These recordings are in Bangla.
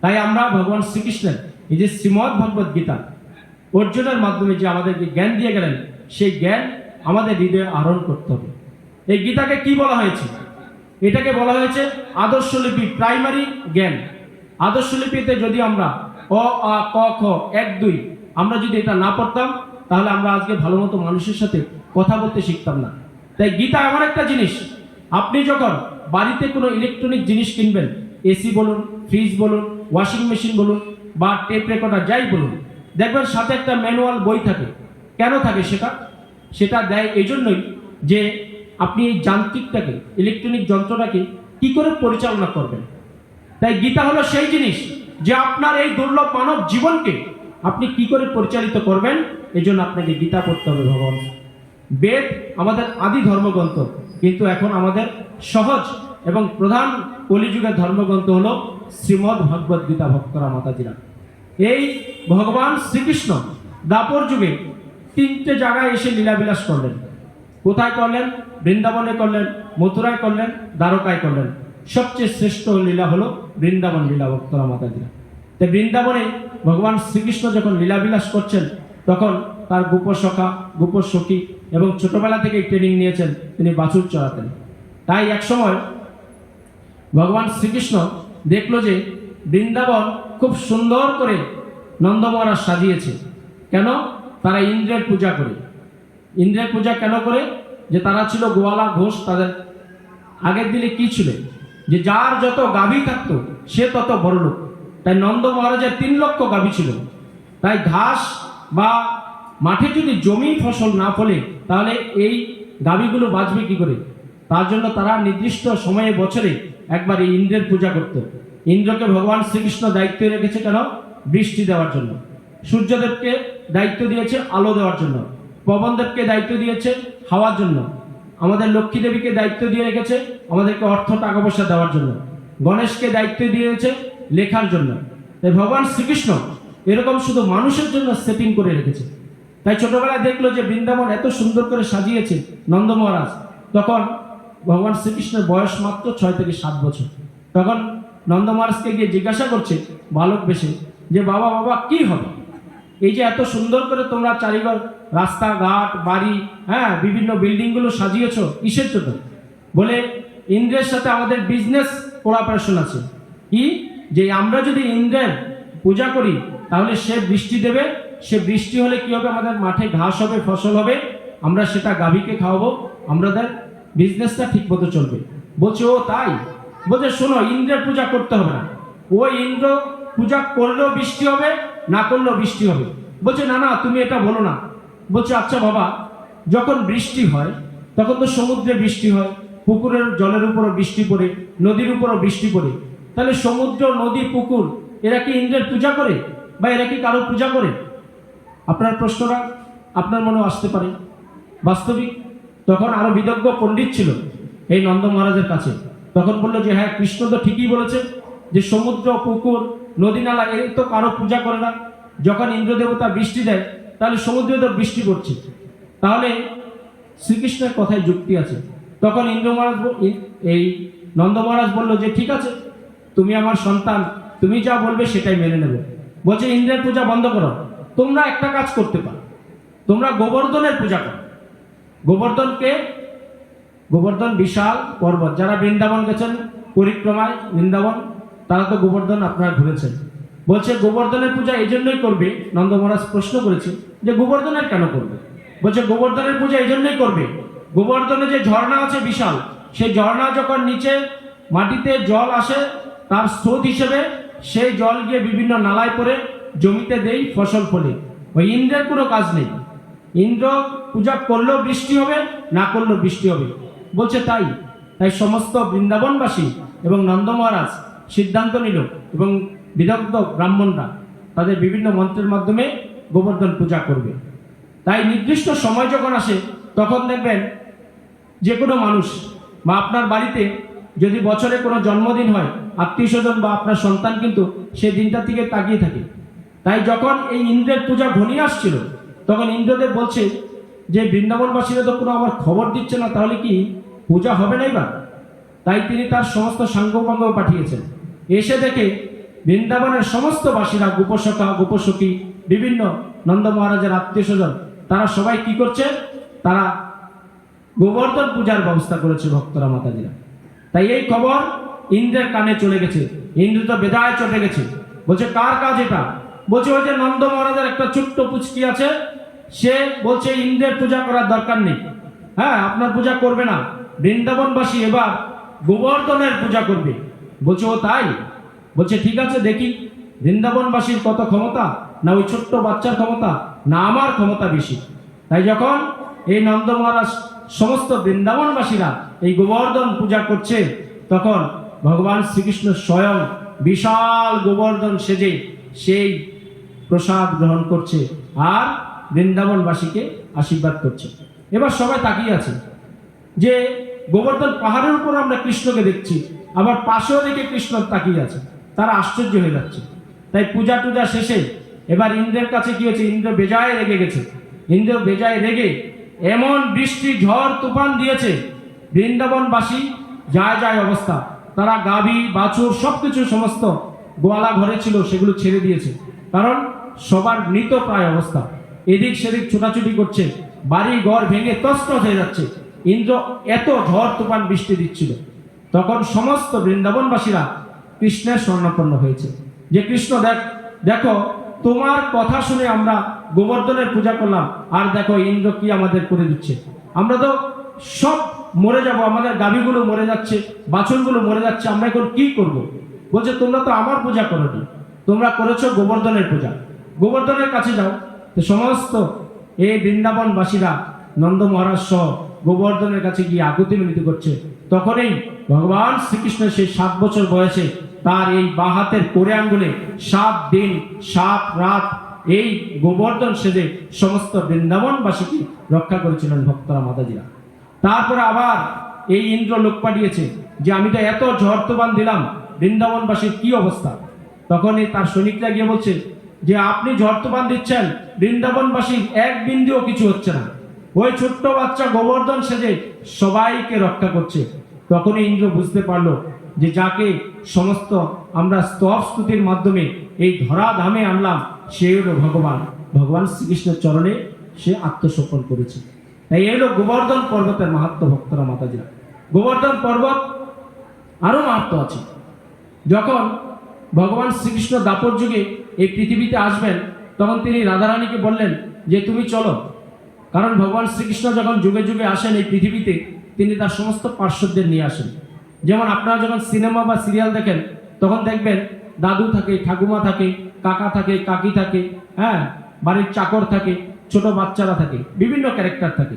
তাই আমরা ভগবান শ্রীকৃষ্ণের এই যে শ্রীমদ ভগবত গীতা, অর্জুনের মাধ্যমে যে আমাদেরকে জ্ঞান দিয়ে গেলেন, সেই জ্ঞান আমাদের হৃদয়ে আহরণ করতে হবে। এই গীতাকে কি বলা হয়েছে? এটাকে বলা হয়েছে আদর্শলিপি প্রাইমারি জ্ঞান। আদর্শলিপিতে যদি আমরা অ, আ, ক, খ, এক, দুই, আমরা যদি এটা না পড়তাম, তাহলে আমরা আজকে ভালো মতো মানুষের সাথে কথা বলতে শিখতাম না। তাই গীতা এমন একটা জিনিস, আপনি যখন বাড়িতে কোনো ইলেকট্রনিক জিনিস কিনবেন, এসি বলুন ফ্রিজ বলুন ওয়াশিং মেশিন বলুন বা টেপ রেকর্ডার যাই বলুন, দেখবেন সাথে একটা ম্যানুয়াল বই থাকে। কেন থাকে সেটা? সেটা দেয় এই জন্যই যে আপনি এই যান্ত্রিকটাকে, ইলেকট্রনিক যন্ত্রটাকে কি করে পরিচালনা করবেন। তাই গীতা হলো সেই জিনিস যে আপনার এই দুর্লভ মানব জীবনকে আপনি কি করে পরিচালিত করবেন এই জন্য আপনাকে গীতা পড়তে হবে ভগবান। বেদ আমাদের আদি ধর্মগ্রন্থ, কিন্তু এখন আমাদের সহজ এবং প্রধান কলিযুগের ধর্মগ্রন্থ হলো শ্রীমদ্ ভগবদ গীতা ভক্তরা মাতাজিরা। এই ভগবান শ্রীকৃষ্ণ দাপর যুগে তিনটে জায়গায় এসে লীলাবিলাস করলেন। কোথায় করলেন? বৃন্দাবনে করলেন, মথুরায় করলেন, দ্বারকায় করলেন। সবচেয়ে শ্রেষ্ঠ লীলা হলো বৃন্দাবন লীলা ভক্তরা মাতাজিরা। তাই বৃন্দাবনে ভগবান শ্রীকৃষ্ণ যখন লীলাবিলাস করছেন, তখন তার গোপসখা, গোপসখী এবং ছোটবেলা থেকেই ট্রেনিং নিয়েছেন, তিনি বাছুর চড়াতেন। তাই এক সময় ভগবান শ্রীকৃষ্ণ দেখল যে বৃন্দাবন খুব সুন্দর করে নন্দ মহারাজ সাজিয়েছে। কেন? তারা ইন্দ্রের পূজা করে। ইন্দ্রের পূজা কেন করে? যে তারা ছিল গোয়ালা ঘোষ, তাদের আগের দিনে কি ছিল? যে যার যত গাভী থাকতো, সে তত বড় লোক। তাই নন্দ মহারাজের তিন লক্ষ গাভী ছিল। তাই ঘাস বা মাঠে যদি জমি ফসল না ফলে, তাহলে এই গাভীগুলো বাঁচবে কি করে? তার জন্য তারা নির্দিষ্ট সময়ে বছরে একবার ইন্দ্রের পূজা করত। ইন্দ্রকে ভগবান শ্রীকৃষ্ণ দায়িত্ব রেখেছে কেন? বৃষ্টি দেওয়ার জন্য। সূর্যদেবকে দায়িত্ব দিয়েছে আলো দেওয়ার জন্য। পবনদেবকে দায়িত্ব দিয়েছে হাওয়ার জন্য। আমাদের লক্ষ্মী দেবীকে দায়িত্ব দিয়ে রেখেছে আমাদেরকে অর্থ টাকা পয়সা দেওয়ার জন্য। গণেশকে দায়িত্ব দিয়েছে লেখার জন্য। তাই ভগবান শ্রীকৃষ্ণ এরকম শুধু মানুষের জন্য সেটিং করে রেখেছে। তাই ছোটবেলায় দেখল যে বৃন্দাবন এত সুন্দর করে সাজিয়েছে নন্দ মহারাজ। তখন ভগবান শ্রীকৃষ্ণের বয়স মাত্র ছয় থেকে সাত বছর। তখন নন্দ মহারাজকে গিয়ে জিজ্ঞাসা করছে বালক বেশে যে, বাবা বাবা, কি হবে? এই যে এত সুন্দর করে তোমরা চারিগর রাস্তাঘাট বাড়ি হ্যাঁ বিভিন্ন বিল্ডিংগুলো সাজিয়েছো, কিসের জন্য? বলে, ইন্দ্রের সাথে আমাদের বিজনেস কোলাপারেশন আছে। কি? যে, আমরা যদি ইন্দ্রের পূজা করি, তাহলে সে বৃষ্টি দেবে। সে বৃষ্টি হলে কি হবে? আমাদের মাঠে ঘাস হবে, ফসল হবে। আমরা সেটা গাভীকে খাওয়াবো। আমাদের বিজনেসটা ঠিক মতো চলবে। বলছে, ও, তাই? বলছে, শোনো, ইন্দ্রের পূজা করতে হবে না। ও ইন্দ্র পূজা করলেও বৃষ্টি হবে, না করলেও বৃষ্টি হবে। বলছে, না না, তুমি এটা বলো না। বলছে আচ্ছা বাবা, যখন বৃষ্টি হয়, তখন তো সমুদ্রে বৃষ্টি হয়, পুকুরের জলের উপরও বৃষ্টি পড়ে, নদীর উপরও বৃষ্টি পড়ে। তাহলে সমুদ্র, নদী, পুকুর, এরা কি ইন্দ্রের পূজা করে, বা এরা কি কারও পূজা করে? আপনার প্রশ্নটা আপনার মনেও আসতে পারে। বাস্তবিক তখন আরও বিদজ্ঞ পণ্ডিত ছিল এই নন্দ মহারাজের কাছে। তখন বলল যে হ্যাঁ কৃষ্ণ তো ঠিকই বলেছে যে, সমুদ্র, পুকুর, নদী, নালা এর তো কারও পূজা করে না। যখন ইন্দ্রদেবতা বৃষ্টি দেয়, তাহলে সমুদ্রে তো বৃষ্টি পড়ছে। তাহলে শ্রীকৃষ্ণের কথায় যুক্তি আছে। তখন ইন্দ্র মহারাজ এই নন্দ মহারাজ বলল যে, ঠিক আছে, তুমি আমার সন্তান, তুমি যা বলবে সেটাই মেনে নেবে। বলছে, ইন্দ্রের পূজা বন্ধ করো, তোমরা একটা কাজ করতে পারো। তোমরা গোবর্ধনের পূজা করো। গোবর্ধনকে গোবর্ধন বিশাল পর্বত। যারা বৃন্দাবন গেছেন, পরিক্রমায় বৃন্দাবন, তারা তো গোবর্ধন আপনারা ঘুরেছেন বলছে, গোবর্ধনের পূজা এই জন্যই করবে? নন্দ মহারাজ প্রশ্ন করেছে যে গোবর্ধনের কেন করবে? বলছে, গোবর্ধনের পূজা এই জন্যই করবে। গোবর্ধনে যে ঝর্ণা আছে বিশাল, সেই ঝর্ণা যখন নিচে মাটিতে জল আসে, তার স্রোত হিসেবে সেই জল গিয়ে বিভিন্ন নালায় পড়ে, জমিতে দেই ফসল ফলে। ওই ইন্দ্রের কোনো কাজ নেই। ইন্দ্র পূজা করলেও বৃষ্টি হবে, না করলেও বৃষ্টি হবে। বলছে তাই। তাই সমস্ত বৃন্দাবনবাসী এবং নন্দ মহারাজ সিদ্ধান্ত নিল এবং বিদগ্ধ ব্রাহ্মণরা তাদের বিভিন্ন মন্ত্রের মাধ্যমে গোবর্ধন পূজা করবে। তাই নির্দিষ্ট সময় যখন আসে, তখন দেখবেন যে কোনো মানুষ বা আপনার বাড়িতে যদি বছরে কোনো জন্মদিন হয় আত্মীয় স্বজন বা আপনার সন্তান কিন্তু সেই দিনটার দিকে তাকিয়ে থাকে। তাই যখন এই ইন্দ্রের পূজা ঘনিয়ে আসছিল, তখন ইন্দ্রদেব বলছে যে বৃন্দাবনবাসীরা তো কোনো আমার খবর দিচ্ছে না, তাহলে কি পূজা হবে না এবার? তাই তিনি তার সমস্ত সাঙ্গপাঙ্গ পাঠিয়েছেন। এসে দেখে বৃন্দাবনের সমস্ত বাসীরা গোপসখা, গোপসখী, বিভিন্ন নন্দ মহারাজের আত্মীয় স্বজন, তারা সবাই কি করছে? তারা গোবর্ধন পূজার ব্যবস্থা করেছে ভক্তরা, মাতাজিরা। তাই এই খবর ইন্দ্রের কানে চলে গেছে। ইন্দ্র তো বেদায় চটে গেছে। বলছে, কার কাজ এটা? বলছে, ওই যে নন্দ মহারাজের একটা ছোট্ট পুচকি আছে সে বলছে, ইন্দ্রের পূজা করার দরকার নেই। হ্যাঁ আপনার পূজা করবে না। বৃন্দাবনবাসী এবার গোবর্ধনের পূজা করবে। বলছে, ও তাই? বলছে, ঠিক আছে, দেখি। বৃন্দাবনবাসীর কত ক্ষমতা? না, ওই ছোট্ট বাচ্চার ক্ষমতা? না, আমার ক্ষমতা বেশি। তাই যখন এই নন্দ মহারাজ সমস্ত বৃন্দাবনবাসীরা এই গোবর্ধন পূজা করছে, তখন ভগবান শ্রীকৃষ্ণ স্বয়ং বিশাল গোবর্ধন সেজে সেই প্রসাদ গ্রহণ করছে। আর বৃন্দাবনবাসীকে আশীর্বাদ করছে। এবার সবাই তাকিয়ে আছে যে গোবর্ধন পাহাড়ের উপর আমরা কৃষ্ণকে দেখছি, আবার পাশেও দেখে কৃষ্ণ তাকিয়ে আছে। তারা আশ্চর্য হয়ে যাচ্ছে। তাই পূজা টুজা শেষে এবার ইন্দ্রের কাছে কি হয়েছে? ইন্দ্র বেজায় রেগে গেছে। ইন্দ্র বেজায় রেগে এমন বৃষ্টি, ঝড়, তুফান দিয়েছে। বৃন্দাবনবাসী যায় যায় অবস্থা। তারা গাভী বাছুর, সবকিছু সমস্ত গোয়ালা ঘরে ছিল, সেগুলো ছেড়ে দিয়েছে। কারণ সবার মৃত প্রায় অবস্থা। এদিক সেদিক ছোটাছুটি করছে, বাড়ি ঘর ভেঙে তছনছ হয়ে যাচ্ছে। ইন্দ্র এত ঝড় তুফান বৃষ্টি দিচ্ছিল। তখন সমস্ত বৃন্দাবনবাসীরা কৃষ্ণের স্বর্ণপন্ন হয়েছে। যে কৃষ্ণ, দেখ, দেখো, তোমার কথা শুনে আমরা গোবর্ধনের পূজা করলাম। আর দেখো, ইন্দ্র কি আমাদের করে দিচ্ছে। আমরা তো সব মরে যাব, আমাদের গাভীগুলো মরে যাচ্ছে বাছনগুলো মরে যাচ্ছে, আমরা এখন কি করব। বলছে, তোমরা তো আমার পূজা করোনি, তোমরা করেছ গোবর্ধনের পূজা। গোবর্ধনের কাছে যাও সমস্ত এই বৃন্দাবনবাসীরা নন্দ মহারাজ সহ গোবর্ধনের কাছে গিয়ে আকুতি মিলিত করছে। তখনই ভগবান শ্রীকৃষ্ণ সেই সাত বছর বয়সে তার এই বাঁ হাতের কোরে আঙ্গুলে সাত দিন, সাত রাত এই গোবর্ধন সেজে সমস্ত বৃন্দাবনবাসীকে রক্ষা করেছিলেন ভক্তরা, মাতাজিরা। তারপরে আবার এই ইন্দ্র লোক পাঠিয়েছে যে, আমি তো এত ঝড় তুফান দিলাম, বৃন্দাবনবাসীর কি অবস্থা? তখনই তার সৈনিকরা গিয়ে বলছে যে আপনি ঝড় তুফান দিচ্ছেন বৃন্দাবনবাসীর এক বিন্দুও কিছু হচ্ছে না। ওই ছোট্ট বাচ্চা গোবর্ধন সেজে সবাইকে রক্ষা করছে। তখনই ইন্দ্র বুঝতে পারল যে যাকে সমস্ত আমরা স্তব স্তুতির মাধ্যমে এই ধরা ধামে আনলাম সে হলো ভগবান। ভগবান শ্রীকৃষ্ণের চরণে সে আত্মসমর্পণ করেছে। তাই এই হলো গোবর্ধন পর্বতের মাহাত্ম ভক্তরা, মাতাজিরা। গোবর্ধন পর্বত আরও মাহাত্ম আছে। যখন ভগবান শ্রীকৃষ্ণ দাপর যুগে এই পৃথিবীতে আসবেন, তখন তিনি রাধারানীকে বললেন যে তুমি চলো। কারণ ভগবান শ্রীকৃষ্ণ যখন যুগে যুগে আসেন এই পৃথিবীতে, তিনি তার সমস্ত পার্শ্বদের নিয়ে আসেন। যেমন আপনারা যখন সিনেমা বা সিরিয়াল দেখেন, তখন দেখবেন দাদু থাকে, ঠাকুমা থাকে, কাকা থাকে, কাকি থাকে হ্যাঁ বাড়ির চাকর থাকে, ছোট বাচ্চারা থাকে, বিভিন্ন ক্যারেক্টার থাকে।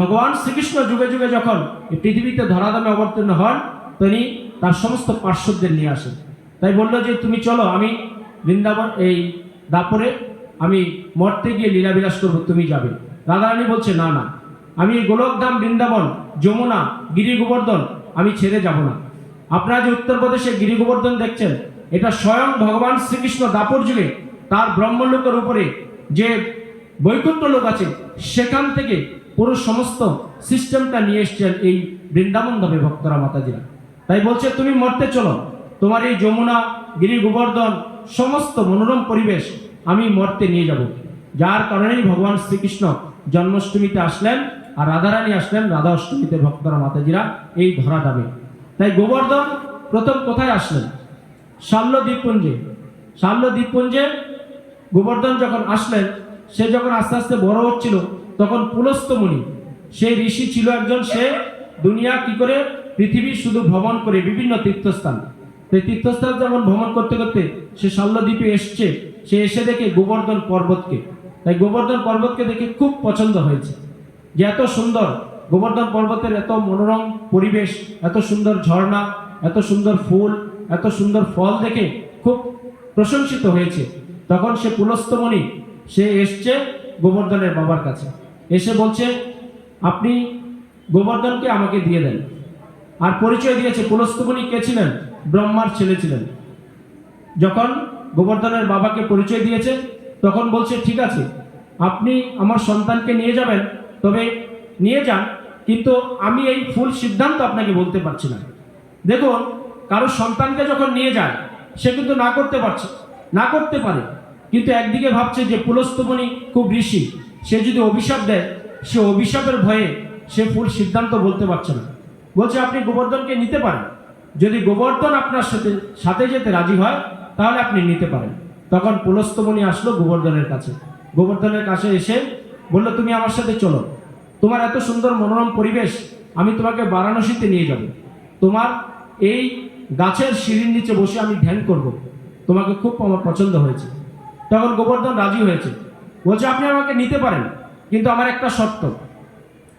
ভগবান শ্রীকৃষ্ণ যুগে যুগে যখন এই পৃথিবীতে ধরাধামে অবতীর্ণ হন, তিনি তার সমস্ত পার্শ্বদের নিয়ে আসেন। তাই বলল যে তুমি চলো, আমি বৃন্দাবন, এই দাপরে আমি মরতে গিয়ে লীলাবিলাস করব, তুমি যাবে। রাধারানী বলছে, না না। আমি এই গোলকধাম বৃন্দাবন, যমুনা গিরি গোবর্ধন আমি ছেড়ে যাব না। আপনারা যে উত্তরপ্রদেশে গিরি গোবর্ধন দেখছেন, এটা স্বয়ং ভগবান শ্রীকৃষ্ণ দাপর যুগে তার ব্রহ্মলোকের উপরে যে বৈকুণ্ঠ লোক আছে, সেখান থেকে পুরো সমস্ত সিস্টেমটা নিয়ে এসছেন এই বৃন্দাবন ধামে ভক্তরা, মাতাজিরা। তাই বলছে, তুমি মরতে চলো। তোমার এই যমুনা গিরি গোবর্ধন সমস্ত মনোরম পরিবেশ আমি মর্তে নিয়ে যাব। যার কারণেই ভগবান শ্রীকৃষ্ণ জন্মাষ্টমীতে আসলেন আর রাধারানী আসলেন রাধা অষ্টমীতে ভক্তরা মাতাজিরা এই ধরা দাবে তাই গোবর্ধন প্রথম কোথায় আসলেন? শাল্য দ্বীপপুঞ্জে শাল্য দ্বীপপুঞ্জে গোবর্ধন যখন আসলেন, সে যখন আস্তে আস্তে বড় হচ্ছিল, তখন পুলস্ত মুনি সেই ঋষি ছিল একজন, সে দুনিয়া কি করে, পৃথিবী শুধু ভ্রমণ করে বিভিন্ন তীর্থস্থান। তীর্থস্থান যেমন ভ্রমণ করতে করতে সে শাল্যদ্বীপে এসছে, সে এসে দেখে গোবর্ধন পর্বতকে। তাই গোবর্ধন পর্বতকে দেখে খুব পছন্দ হয়েছে যে এত সুন্দর গোবর্ধন পর্বতের এত মনোরম পরিবেশ, এত সুন্দর ঝর্ণা, এত সুন্দর ফুল, এত সুন্দর ফল দেখে খুব প্রশংসিত হয়েছে। তখন সে পুলস্তমণি, সে এসছে গোবর্ধনের বাবার কাছে। এসে বলছে, আপনি গোবর্ধনকে আমাকে দিয়ে দেন। আর পরিচয় দিয়েছে পুলস্তমণি কে ছিলেন? ব্রহ্মার ছেলে ছিলেন। যখন গোবর্ধনের বাবাকে পরিচয় দিয়েছে, তখন বলছে, ঠিক আছে, আপনি আমার সন্তানকে নিয়ে যাবেন, তবে নিয়ে যান, কিন্তু আমি এই ফুল সিদ্ধান্ত আপনাকে বলতে পারছি না। দেখুন, কারও সন্তানকে যখন নিয়ে যায়, সে কিন্তু না করতে পারছে, না করতে পারে। কিন্তু একদিকে ভাবছে যে পুলস্তমণি খুব ঋষি, সে যদি অভিশাপ দেয়, সে অভিশাপের ভয়ে সে ফুল সিদ্ধান্ত বলতে পারছে না। বলছে, আপনি গোবর্ধনকে নিতে পারেন? যদি গোবর্ধন আপনার সাথে সাথে যেতে রাজি হয়, তাহলে আপনি নিতে পারেন। তখন পুলস্তমণি আসলো গোবর্ধনের কাছে। গোবর্ধনের কাছে এসে বলল, তুমি আমার সাথে চলো। তোমার এত সুন্দর মনোরম পরিবেশ, আমি তোমাকে বারাণসীতে নিয়ে যাব। তোমার এই গাছের সিঁড়ির নিচে বসে আমি ধ্যান করব। তোমাকে খুব আমার পছন্দ হয়েছে। তখন গোবর্ধন রাজি হয়েছে। বলছে, আপনি আমাকে নিতে পারেন, কিন্তু আমার একটা শর্ত।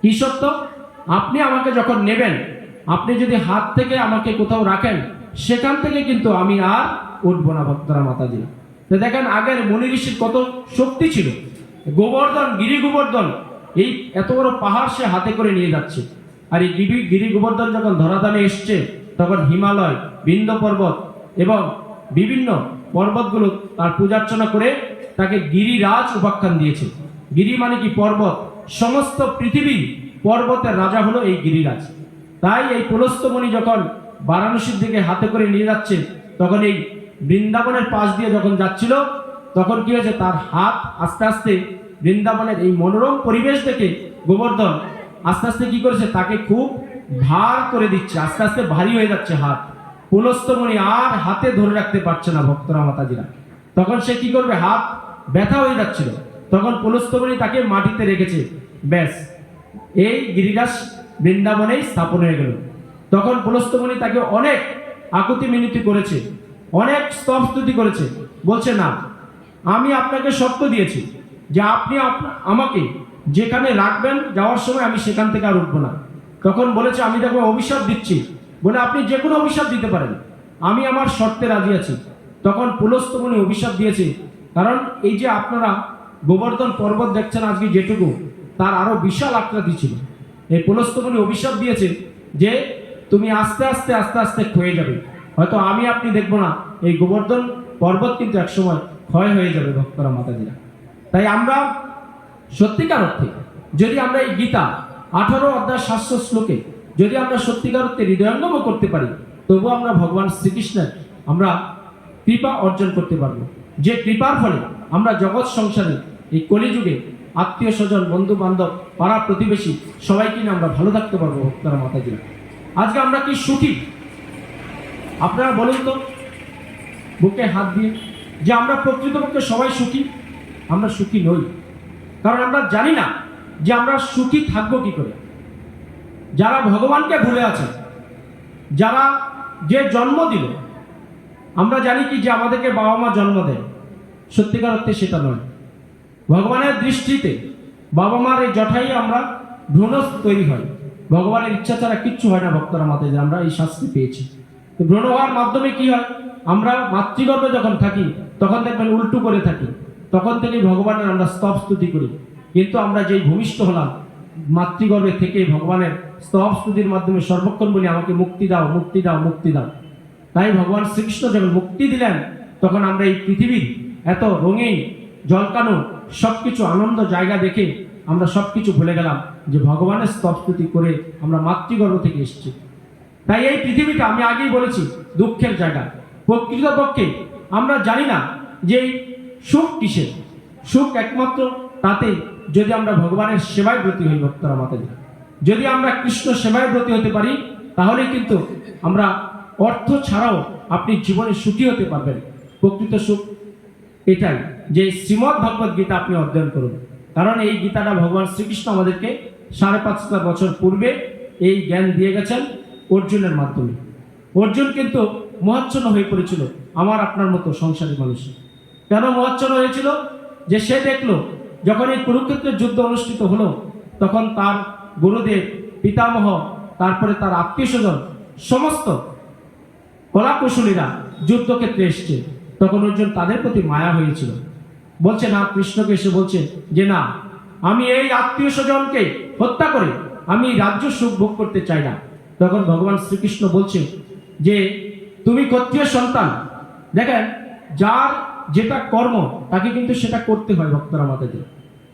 কি সত্য আপনি আমাকে যখন নেবেন আপনি যদি হাত থেকে আমাকে কোথাও রাখেন, সেখান থেকে কিন্তু আমি আর উঠবো না ভক্তরা মাতা দিন তো দেখেন, আগের মনি ঋষির কত শক্তি ছিল। গোবর্ধন গিরি গোবর্ধন এই এত বড় পাহাড় সে হাতে করে নিয়ে যাচ্ছে। আর এই গিরি গিরি গোবর্ধন যখন ধরাধামে এসছে, তখন হিমালয় বিন্দ পর্বত এবং বিভিন্ন পর্বতগুলো তার পূজার্চনা করে তাকে গিরিরাজ উপাখ্যান দিয়েছে। গিরি মানে কি পর্বত? সমস্ত পৃথিবী পর্বতের রাজা হলো এই গিরিরাজ। তাই এই পুলস্তমণি যখন বারাণসীর দিকে হাতে করে নিয়ে যাচ্ছে, তখন এই বৃন্দাবনের পাশ দিয়ে যখন যাচ্ছিল, তখন কি হয়েছে? তার হাত আস্তে আস্তে বৃন্দাবনের এই মনোরম পরিবেশ দেখে গোবর্ধন আস্তে আস্তে কি করেছে? তাকে খুব ভার করে দিচ্ছে, আস্তে আস্তে ভারী হয়ে যাচ্ছে হাত। পুলস্তমণি আর হাতে ধরে রাখতে পারছে না ভক্তরা, মাতাজিরা। তখন সে কি করবে? হাত ব্যথা হয়ে যাচ্ছিল। তখন পুলস্তমণি তাকে মাটিতে রেখেছে। ব্যাস, এই গিরিরাজ বৃন্দাবনেই স্থাপন হয়ে গেল। তখন পুলস্তমণি তাকে অনেক আকুতি মিনতি করেছে, অনেক স্তব স্তুতি করেছে। বলছে, না, আমি আপনাকে শর্ত দিয়েছি যে আপনি আমাকে যেখানে রাখবেন যাওয়ার সময় আমি সেখান থেকে আর উঠবো না। তখন বলেছে, আমি দেখো অভিশাপ দিচ্ছি। বলে, আপনি যে কোনো অভিশাপ দিতে পারেন। আমি আমার শর্তে রাজি আছি। তখন পুলস্তমণি অভিশাপ দিয়েছে, কারণ এই যে আপনারা গোবর্ধন পর্বত দেখছেন আজকে যেটুকু, তার আরও বিশাল আকৃতি ছিল। এই পুলস্তমণি অভিশাপ দিয়েছে যে তুমি আস্তে আস্তে আস্তে আস্তে ক্ষয়ে যাবে। হয়তো আমি আপনি দেখব না, এই গোবর্ধন পর্বত কিন্তু একসময় ক্ষয় হয়ে যাবে ভক্তরা, মাতাজিরা। তাই আমরা সত্যিকার অর্থে যদি আমরা এই গীতা আঠারো অধ্যায় সাতশো শ্লোকে যদি আমরা সত্যিকার অর্থে হৃদয়ঙ্গম করতে পারি, তবুও আমরা ভগবান শ্রীকৃষ্ণের আমরা কৃপা অর্জন করতে পারব। যে কৃপার ফলে আমরা জগৎ সংসারে এই কলিযুগে আত্মীয় স্বজন বন্ধু বান্ধব পাড়া প্রতিবেশী, সবাইকে নিয়ে আমরা ভালো থাকতে পারব ভক্তরা মাতাজিরা। আজকে আমরা কি সুখী? আপনারা বলুন তো, বুকে হাত দিয়ে, যে আমরা প্রকৃতপক্ষে সবাই সুখী, আমরা সুখী নই। কারণ আমরা জানি না যে আমরা সুখী থাকব কি করে। যারা ভগবানকে ভুলে আছে, যারা যে জন্ম দিল, আমরা জানি কি যে আমাদেরকে বাবা মা জন্ম দেয়। সত্যিকার অর্থে সেটা নয়। ভগবানের দৃষ্টিতে বাবা মার এই জটাই আমরা ভ্রূণ তৈরি হয়। ভগবানের ইচ্ছা ছাড়া কিচ্ছু হয় না ভক্তরা মাতে যে আমরা এই শাস্তি পেয়েছি। ভ্রূণ হওয়ার মাধ্যমে কি হয়? আমরা মাতৃগর্ভে যখন থাকি, তখন দেখবেন উল্টু করে থাকি। তখন থেকে ভগবানের আমরা স্তব স্তুতি করি। কিন্তু আমরা যেই ভূমিষ্ঠ হলাম, মাতৃগর্ভে থেকে ভগবানের স্তব স্তুতির মাধ্যমে সর্বক্ষণ বলি, আমাকে মুক্তি দাও মুক্তি দাও মুক্তি দাও। তাই ভগবান শ্রীকৃষ্ণ যখন মুক্তি দিলেন, তখন আমরা এই পৃথিবীর এত রঙিন জলকানো, সবকিছু আনন্দ জায়গা দেখে আমরা সবকিছু ভুলে গেলাম যে ভগবানের স্তবস্তুতি করে আমরা মাতৃগর্ভ থেকে এসেছি। তাই এই পৃথিবীটা আমি আগেই বলেছি, দুঃখের জায়গা। প্রকৃতপক্ষে আমরা জানি না যে সুখ কিসের। সুখ একমাত্র তাতে যদি আমরা ভগবানের সেবায় ব্রতী হই, ভক্তরা মাতাজি যদি আমরা কৃষ্ণ সেবায় ব্রতী হতে পারি, তাহলে কিন্তু আমরা অর্থ ছাড়াও আপনি জীবনে সুখী হতে পারবেন। প্রকৃত সুখ এটাই যে শ্রীমৎ ভগবত গীতা আপনি অধ্যয়ন করুন। কারণ এই গীতাটা ভগবান শ্রীকৃষ্ণ আমাদেরকে সাড়ে পাঁচটা বছর পূর্বে এই জ্ঞান দিয়ে গেছেন অর্জুনের মাধ্যমে। অর্জুন কিন্তু মহাচ্ছন্ন হয়ে পড়েছিল, আমার আপনার মতো সংসারী মানুষ। কেন মহাচ্ছন্ন হয়েছিল? যে সে দেখল, যখন এই কুরুক্ষেত্রের যুদ্ধ অনুষ্ঠিত হলো, তখন তার গুরুদেব, পিতামহ, তারপরে তার আত্মীয় স্বজন সমস্ত কলাকুশলীরা যুদ্ধক্ষেত্রে এসছে। তখন অর্জুন তাদের প্রতি মায়া হয়েছিল। বলছে, না, কৃষ্ণকে এসে বলছে যে, না, আমি এই আত্মীয় স্বজনকে হত্যা করে। আমি রাজ্য সুখ ভোগ করতে চাই না। তখন ভগবান শ্রীকৃষ্ণ বলছে যে, তুমি ক্ষত্রিয় সন্তান। দেখেন, যার যেটা কর্ম, তাকে কিন্তু সেটা করতে হয় ভক্তরা মাতাদের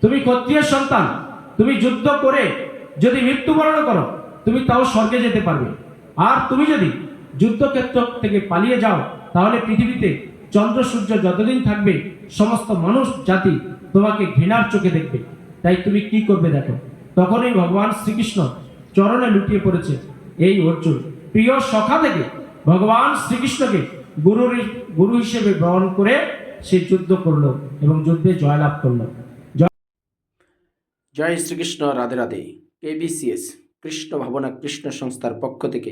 তুমি ক্ষত্রিয় সন্তান, তুমি যুদ্ধ করে যদি মৃত্যুবরণ করো, তুমি তাও স্বর্গে যেতে পারবে। আর তুমি যদি যুদ্ধক্ষেত্র থেকে পালিয়ে যাও, তাহলে পৃথিবীতে চন্দ্র সূর্য যতদিন থাকবে, সমস্ত মানুষ, জাতি তোমাকে ঘৃণার চোখে দেখবে। তাই তুমি কি করবে দেখো? তখনই ভগবান শ্রীকৃষ্ণ চরণে লুটিয়ে পড়েছে এই অর্জুন। প্রিয় সখা থেকে ভগবান শ্রীকৃষ্ণকে গুরুর গুরু হিসেবে গ্রহণ করে সে যুদ্ধ করল এবং যুদ্ধে জয়লাভ করল। জয় শ্রীকৃষ্ণ, রাধে রাধে। কেবিসিএস কৃষ্ণ ভাবনা কৃষ্ণ সংস্থার পক্ষ থেকে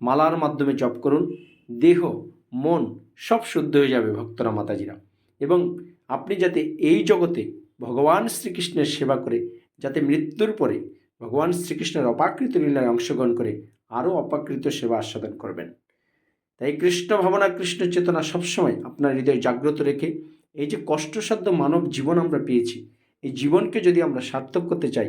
মালার মাধ্যমে জপ করুন। দেহ, মন সব শুদ্ধ হয়ে যাবে ভক্তরা, মাতাজিরা। এবং আপনি যাতে এই জগতে ভগবান শ্রীকৃষ্ণের সেবা করে, যাতে মৃত্যুর পরে ভগবান শ্রীকৃষ্ণের অপাকৃত লীলায় অংশগ্রহণ করে আরও অপাকৃত সেবা আস্বাদন করবেন। তাই কৃষ্ণ ভাবনা, কৃষ্ণ চেতনা সবসময় আপনার হৃদয় জাগ্রত রেখে এই যে কষ্টসাধ্য মানব জীবন আমরা পেয়েছি, এই জীবনকে যদি আমরা সার্থক করতে চাই